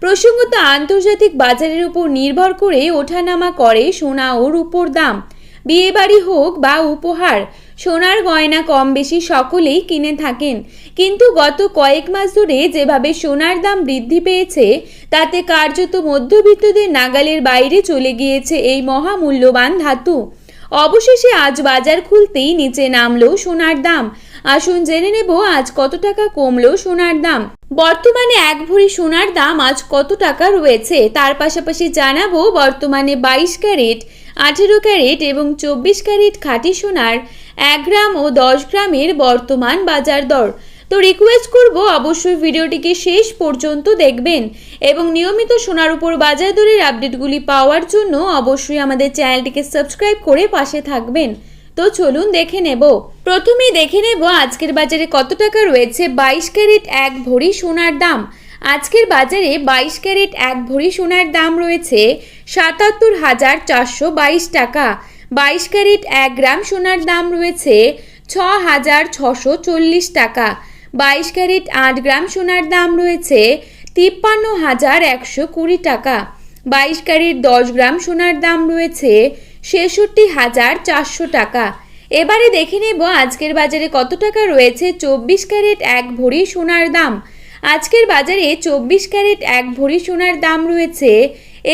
প্রসঙ্গত, আন্তর্জাতিক বাজারের উপর নির্ভর করে ওঠানামা করে সোনা ও রূপোর দাম। বিয়েবাড়ি হোক বা উপহার, সোনার গয়না কম বেশি সকলেই কিনে থাকেন। কিন্তু গত কয়েক মাস ধরে যেভাবে সোনার দাম বৃদ্ধি পেয়েছে, তাতে কার্যত মধ্যবিত্তদের নাগালের বাইরে চলে গিয়েছে এই মহামূল্যবান ধাতু। অবশেষে আজ বাজার খুলতেই নিচে নামলো সোনার দাম। আসুন জেনে নেব আজ কত টাকা কমলো সোনার দাম। বর্তমানে এক ভরি সোনার দাম আজ কত টাকা রয়েছে? তার পাশাপাশি জানাব, বর্তমানে বাইশ ক্যারেট, আঠেরো ক্যারেট এবং চব্বিশ ক্যারেট খাঁটি সোনার এক গ্রাম ও দশ গ্রামের বর্তমান বাজার দর। তো রিকোয়েস্ট করব, অবশ্যই ভিডিওটিকে শেষ পর্যন্ত দেখবেন এবং নিয়মিত সোনার উপর বাজার দরের আপডেটগুলি পাওয়ার জন্য অবশ্যই আমাদের চ্যানেলটিকে সাবস্ক্রাইব করে পাশে থাকবেন। তো চলুন দেখে নেব। প্রথমেই দেখে নেব আজকের বাজারে কত টাকা রয়েছে বাইশ ক্যারেট এক ভরি সোনার দাম। আজকের বাজারে বাইশ ক্যারেট এক ভরি সোনার দাম রয়েছে সাতাত্তর হাজার চারশো বাইশ টাকা। বাইশ ক্যারেট এক গ্রাম সোনার দাম রয়েছে ছ হাজার ছশো চল্লিশ টাকা। বাইশ ক্যারেট আট গ্রাম সোনার দাম রয়েছে তিপ্পান্ন হাজার একশো কুড়ি টাকা। বাইশ ক্যারেট দশ গ্রাম সোনার দাম রয়েছে ছেষট্টি হাজার চারশো টাকা। এবারে দেখে নেব আজকের বাজারে কত টাকা রয়েছে। চব্বিশ ক্যারেট এক ভরি সোনার দাম। আজকের বাজারে চব্বিশ ক্যারেট এক ভরি সোনার দাম রয়েছে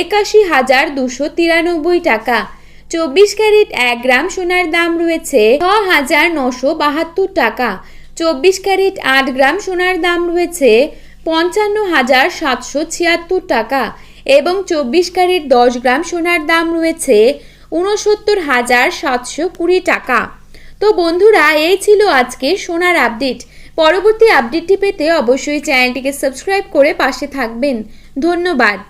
একাশি হাজার দুশো তিরানব্বই টাকা। চব্বিশ ক্যারেট এক গ্রাম সোনার দাম রয়েছে ছ হাজার নশো বাহাত্তর টাকা। চব্বিশ ক্যারেট আট গ্রাম সোনার দাম রয়েছে পঞ্চান্ন হাজার সাতশো ছিয়াত্তর টাকা এবং চব্বিশ ক্যারেট দশ গ্রাম সোনার দাম রয়েছে উনসত্তর হাজার সাতশো কুড়ি টাকা। তো বন্ধুরা, এই ছিল আজকে সোনার আপডেট। পরবর্তী আপডেটটি পেতে অবশ্যই চ্যানেলটিকে সাবস্ক্রাইব করে পাশে থাকবেন। ধন্যবাদ।